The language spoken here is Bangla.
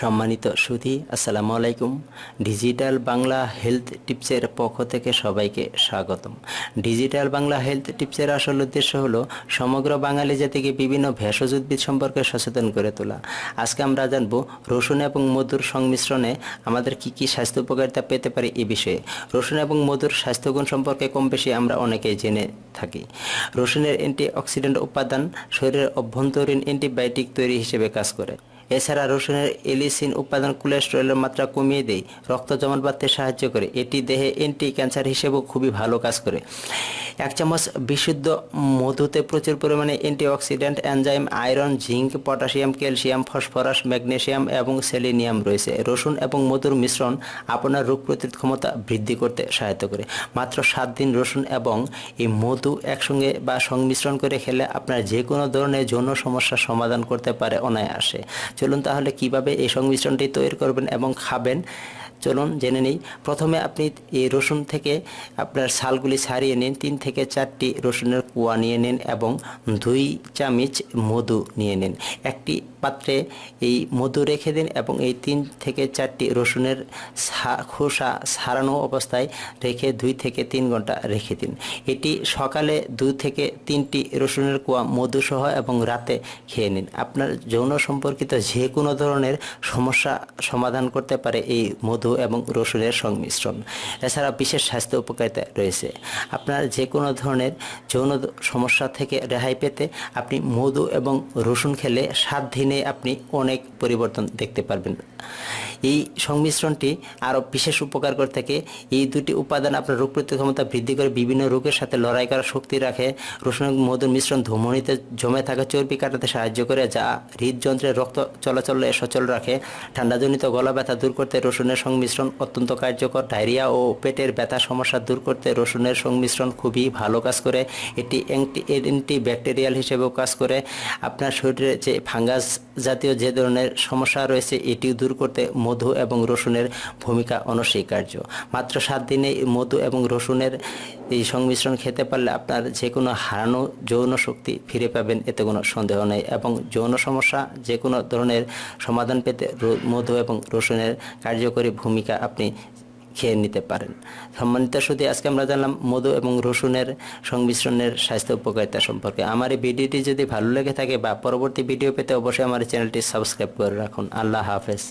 সম্মানিত সুধী, আসসালামু আলাইকুম। ডিজিটাল বাংলা হেলথ টিপসের পক্ষ থেকে সবাইকে স্বাগতম। ডিজিটাল বাংলা হেলথ টিপসের আসল উদ্দেশ্য হলো সমগ্র বাঙালি জাতিকে বিভিন্ন ভেষজ উদ্ভিদ সম্পর্কে সচেতন করে তোলা। আজকে আমরা জানব রসুন এবং মধুর সংমিশ্রণে আমাদের কি কি স্বাস্থ্য উপকারিতা পেতে পারি এ বিষয়ে। রসুন এবং মধুর স্বাস্থ্যগুণ সম্পর্কে কম বেশি আমরা অনেকেই জেনে থাকি। রসুনের অ্যান্টিঅক্সিডেন্ট উপাদান শরীরের অভ্যন্তরীণ অ্যান্টিবায়োটিক তৈরি হিসেবে কাজ করে। এছাড়া রসুনের এলিসিন উপাদান কোলেস্টেরলের মাত্রা কমিয়ে দেয়, রক্ত জমাট বাঁধতে সাহায্য করে। এটি দেহে অ্যান্টি ক্যান্সার হিসেবেও খুবই ভালো কাজ করে। এক চামচ বিশুদ্ধ মধুতে প্রচুর পরিমাণে antioxidant enzyme iron zinc potassium calcium phosphorus magnesium এবং সেলিনিয়াম রয়েছে। রসুন এবং মধুর মিশ্রণ আপনার রোগ প্রতিরোধ ক্ষমতা বৃদ্ধি করতে সহায়তা করে। মাত্র সাত দিন রসুন এবং এই মধু একসঙ্গে বা সংমিশ্রণ করে খেলে আপনার যে কোনো ধরনের যৌন সমস্যার সমাধান করতে পারে অনায়াসে। চলুন তাহলে কীভাবে এই সংমিশ্রণটি তৈরি করবেন এবং খাবেন? চলুন জেনে নিই। প্রথমে আপনি এই রসুন থেকে আপনার ছালগুলি ছাড়িয়ে নিন। তিন থেকে চারটি রসুনের কুয়া নিয়ে নিন এবং দুই চামচ মধু নিয়ে নিন। একটি পাত্রে এই মধু রেখে দিন এবং এই তিন থেকে চারটি রসুনের খোসা ছাড়ানো অবস্থায় রেখে দুই থেকে তিন ঘণ্টা রেখে দিন। এটি সকালে দুই থেকে তিনটি রসুনের কুয়া মধু সহ এবং রাতে খেয়ে নিন। আপনার যৌন সম্পর্কিত যে কোনো ধরনের সমস্যা সমাধান করতে পারে এই মধু এবং রসুনের সংমিশ্রণ। এছাড়া বিশেষ স্বাস্থ্য উপকারিতা রয়েছে। আপনার যে কোনো ধরনের যৌন সমস্যা থেকে রেহাই পেতে আপনি মধু এবং রসুন খেলে সাত দিনে আপনি অনেক পরিবর্তন দেখতে পারবেন। এই সংমিশ্রণটি আরও বিশেষ উপকার করে থাকে। এই দুটি উপাদান আপনার রোগ প্রতিরোধ ক্ষমতা বৃদ্ধি করে, বিভিন্ন রোগের সাথে লড়াই করার শক্তি রাখে। রসুন মধুর মিশ্রণ ধমনীতে জমে থাকা চর্বি কাটাতে সাহায্য করে, যা হৃদযন্ত্রের রক্ত চলাচল সচল রাখে। ঠান্ডাজনিত গলা ব্যথা দূর করতে রসুনের সংমিশ্রণ অত্যন্ত কার্যকর। ডায়রিয়া ও পেটের ব্যথা সমস্যা দূর করতে রসুনের সংমিশ্রণ খুবই ভালো কাজ করে। এটি অ্যান্টি ব্যাকটেরিয়াল হিসেবেও কাজ করে। আপনার শরীরে যে ফাঙ্গাস জাতীয় যে ধরনের সমস্যা রয়েছে, এটিও দূর করতে মধু এবং রসুনের ভূমিকা অনস্বীকার্য। মাত্র সাত দিনে মধু এবং রসুনের এই সংমিশ্রণ খেতে পারলে আপনার যে কোনো হারানো যৌন শক্তি ফিরে পাবেন, এতে কোনো সন্দেহ নেই। এবং যৌন সমস্যা যে কোনো ধরনের সমাধান পেতে মধু এবং রসুনের কার্যকরী ভূমিকা আপনি খেয়ে নিতে পারেন। সম্মানিত শুধু আজকে আমরা জানলাম মধু এবং রসুনের সংমিশ্রণের স্বাস্থ্য উপকারিতা সম্পর্কে। আমার এই ভিডিওটি যদি ভালো লেগে থাকে বা পরবর্তী ভিডিও পেতে অবশ্যই আমার চ্যানেলটি সাবস্ক্রাইব করে রাখুন। আল্লাহ হাফেজ।